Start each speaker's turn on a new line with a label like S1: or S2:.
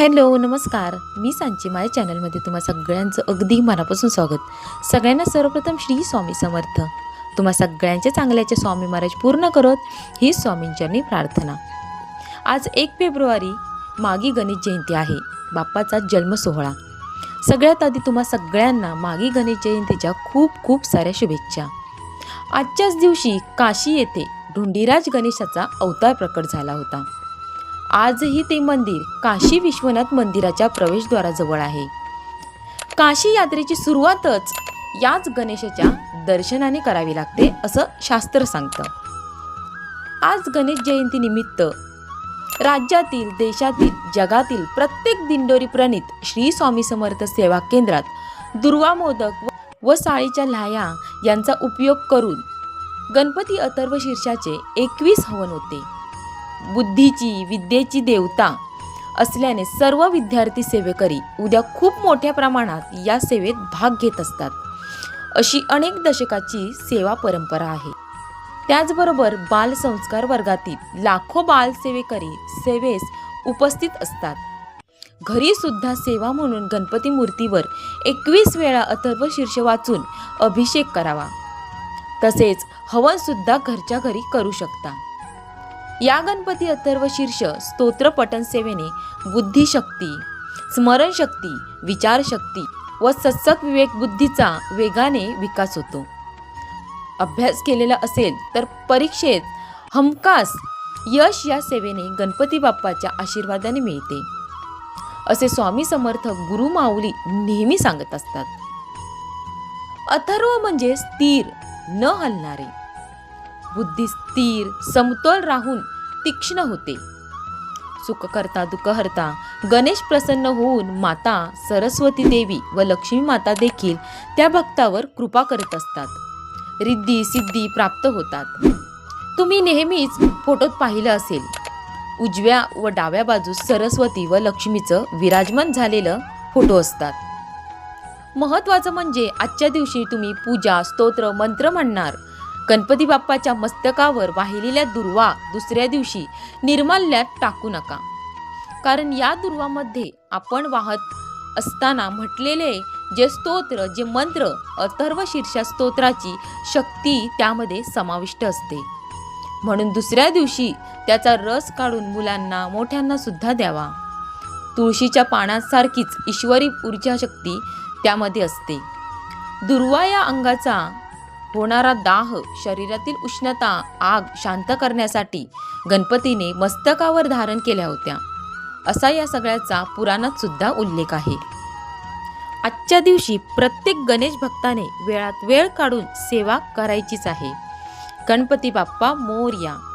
S1: Hello नमस्कार. मी सांची माझ्या चॅनलमध्ये तुम्हा सगळ्यांचं अगदी मनापासून स्वागत. सगळ्यांना सर्वप्रथम श्री स्वामी समर्थ. तुम्हा सगळ्यांच्या चांगल्याचे स्वामी महाराज पूर्ण करत ही स्वामींच्यांनी प्रार्थना. आज एक फेब्रुवारी मागी गणेश जयंती आहे. बाप्पाचा जन्म सोहळा. सगळ्यात आधी तुम्हा सगळ्यांना मागी गणेश जयंतीच्या खूप खूप साऱ्या शुभेच्छा. आजच्याच दिवशी काशी येथे ढुंडीराज गणेशाचा अवतार प्रकट झाला होता. आजही ते मंदिर काशी विश्वनाथ मंदिराच्या प्रवेशद्वाराजवळ आहे. काशी यात्रेची सुरुवातच याच गणेशाच्या दर्शनाने करावी लागते असं शास्त्र सांगतं. आज गणेश जयंती निमित्त राज्यातील देशातील जगातील प्रत्येक दिंडोरी प्रणित श्री स्वामी समर्थ सेवा केंद्रात दुर्वा मोदक व- व साळीच्या लाह्या यांचा उपयोग करून गणपती अथर्व शीर्षाचे एकवीस हवन होते. बुद्धीची विद्येची देवता असल्याने सर्व विद्यार्थी सेवेकरी उद्या खूप मोठ्या प्रमाणात या सेवेत भाग घेत असतात. अशी अनेक दशकाची सेवा परंपरा आहे. त्याचबरोबर बाल संस्कार वर्गातील लाखो बालसेवेकरी सेवेस उपस्थित असतात. घरी सुद्धा सेवा म्हणून गणपती मूर्तीवर एकवीस वेळा अथर्व शीर्ष वाचून अभिषेक करावा. तसेच हवन सुद्धा घरच्या घरी करू शकता. या गणपती अथर्व शीर्ष स्तोत्र सेवेने बुद्धिशक्ती स्मरणशक्ती विचारशक्ती व सत्सक विवेक बुद्धीचा वेगाने विकास होतो. अभ्यास केलेला असेल तर परीक्षेत हमखास यश या सेवेने गणपती बाप्पाच्या आशीर्वादाने मिळते. असे स्वामी समर्थ गुरु माऊली नेहमी सांगत असतात. अथर्व म्हणजे स्थिर न हलणारे. बुद्धी स्थिर समतोल राहून तीक्ष्ण होते. सुख करता गणेश प्रसन्न होऊन माता सरस्वती देवी व लक्ष्मी माता देखील त्या भक्तावर कृपा करत असतात. रिद्धी सिद्धी प्राप्त होतात. तुम्ही नेहमीच फोटोत पाहिलं असेल. उजव्या व डाव्या बाजूस सरस्वती व लक्ष्मीचं विराजमान झालेलं फोटो असतात. महत्वाचं म्हणजे आजच्या दिवशी तुम्ही पूजा स्तोत्र मंत्र म्हणणार. गणपती बाप्पाच्या मस्तकावर वाहिलेल्या दुर्वा दुसऱ्या दिवशी निर्माल्यात टाकू नका. कारण या दुर्वामध्ये आपण वाहत असताना म्हटलेले जे स्तोत्र जे मंत्र अथर्व शीर्षा स्तोत्राची शक्ती त्यामध्ये समाविष्ट असते. म्हणून दुसऱ्या दिवशी त्याचा रस काढून मुलांना मोठ्यांना सुद्धा द्यावा. तुळशीच्या पानासारखीच ईश्वरी ऊर्जा शक्ती त्यामध्ये असते. दुर्वा या अंगाचा होणारा दाह शरीरातील उष्णता आग शांत करण्यासाठी गणपतीने मस्तकावर धारण केल्या होत्या. असा या सगळ्याचा पुराणात सुद्धा उल्लेख आहे. आजच्या दिवशी प्रत्येक गणेश भक्ताने वेळात वेळ काढून सेवा करायचीच आहे. गणपती बाप्पा मोर्या